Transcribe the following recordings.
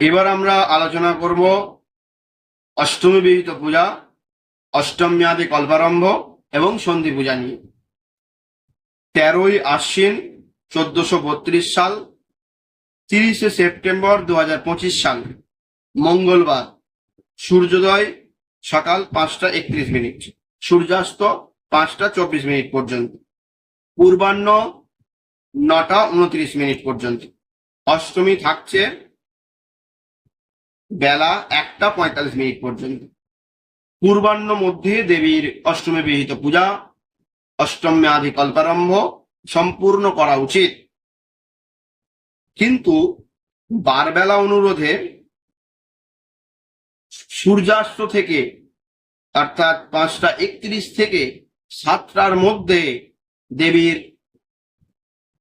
এবার আমরা আলোচনা করব অষ্টমী বিহিত পূজা, অষ্টমী আদি কল্পারম্ভ এবং সন্ধি পূজা নিয়ে। তেরোই আশ্বিন চোদ্দশো বত্রিশ সাল, তিরিশে সেপ্টেম্বর দু সাল, মঙ্গলবার, সূর্যোদয় সকাল পাঁচটা একত্রিশ মিনিট, সূর্যাস্ত পাঁচটা চব্বিশ মিনিট পর্যন্ত, পূর্বাহ্ন নটা উনত্রিশ মিনিট পর্যন্ত। অষ্টমী থাকছে বেলা একটা পঁয়তাল্লিশ মিনিট পর্যন্ত। পূর্বাহ্ন মধ্যে দেবীর অষ্টমী বিহিত পূজা, অষ্টমী আদি কল্পারম্ভ সম্পূর্ণ করা উচিত। কিন্তু বারবেলা অনুরোধে সূর্যাস্ত থেকে, অর্থাৎ পাঁচটা একত্রিশ থেকে সাতটার মধ্যে দেবীর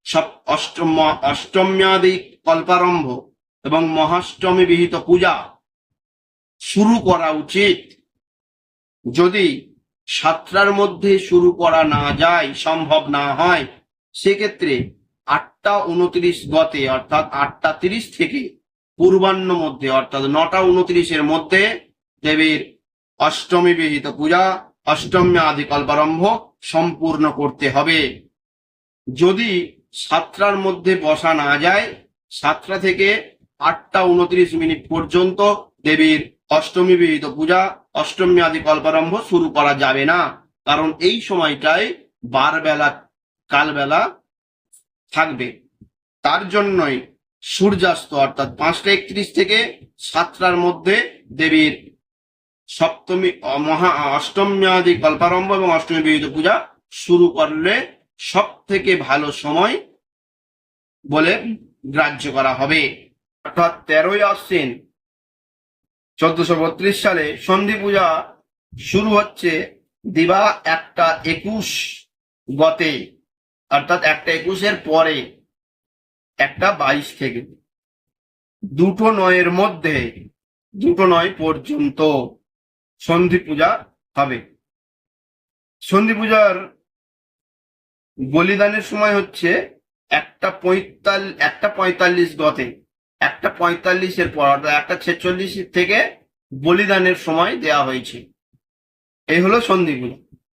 সব অষ্টম অষ্টম্যাদি কল্পারম্ভ এবং মহাষ্টমী বিহিত পূজা শুরু করা উচিত। যদি সাতটার মধ্যে শুরু করা না যায়, সম্ভব না হয়, সেক্ষেত্রে আটটা উনত্রিশ গতে, অর্থাৎ আটটা তিরিশ থেকে পূর্বাহ্ন মধ্যে, অর্থাৎ নটা উনত্রিশের মধ্যে দেবীর অষ্টমী বিহিত পূজা অষ্টমী আদি কল্পারম্ভ সম্পূর্ণ করতে হবে। যদি সাতটার মধ্যে বসা না যায়, সাতটা থেকে আটটা উনত্রিশ মিনিট পর্যন্ত দেবীর অষ্টমী বিহিত পূজা, অষ্টমী আদি কল্পারম্ভ শুরু করা যাবে না। কারণ এই সময়টায় বারবেলা, কালবেলা থাকবে। তার জন্যই সূর্যাস্ত, অর্থাৎ পাঁচটা একত্রিশ থেকে সাতটার মধ্যে দেবীর সপ্তমী মহা, অষ্টমী আদি কল্পারম্ভ এবং অষ্টমী বিহিত পূজা শুরু করলে সব থেকে ভালো সময় বলে গ্রাহ্য করা হবে। অর্থাৎ তেরোই আশ্বিন চোদ্দশো বত্রিশ সালে সন্ধি পূজা শুরু হচ্ছে দিবা একটা একুশ গতে, অর্থাৎ একটা একুশের পরে, একটা বাইশ থেকে। দুটো নয়ের মধ্যে, দুটো নয় পর্যন্ত সন্ধি পূজা হবে। সন্ধি পূজার বলিদানের সময় হচ্ছে একটা পঁয়তাল্লিশ একটা পঁয়তাল্লিশ গতে। একটা পঁয়তাল্লিশের পর, অর্থাৎ একটা ছেচল্লিশ থেকে বলিদানের সময় দেয়া হয়েছে। এই হলো সন্ধি পূজা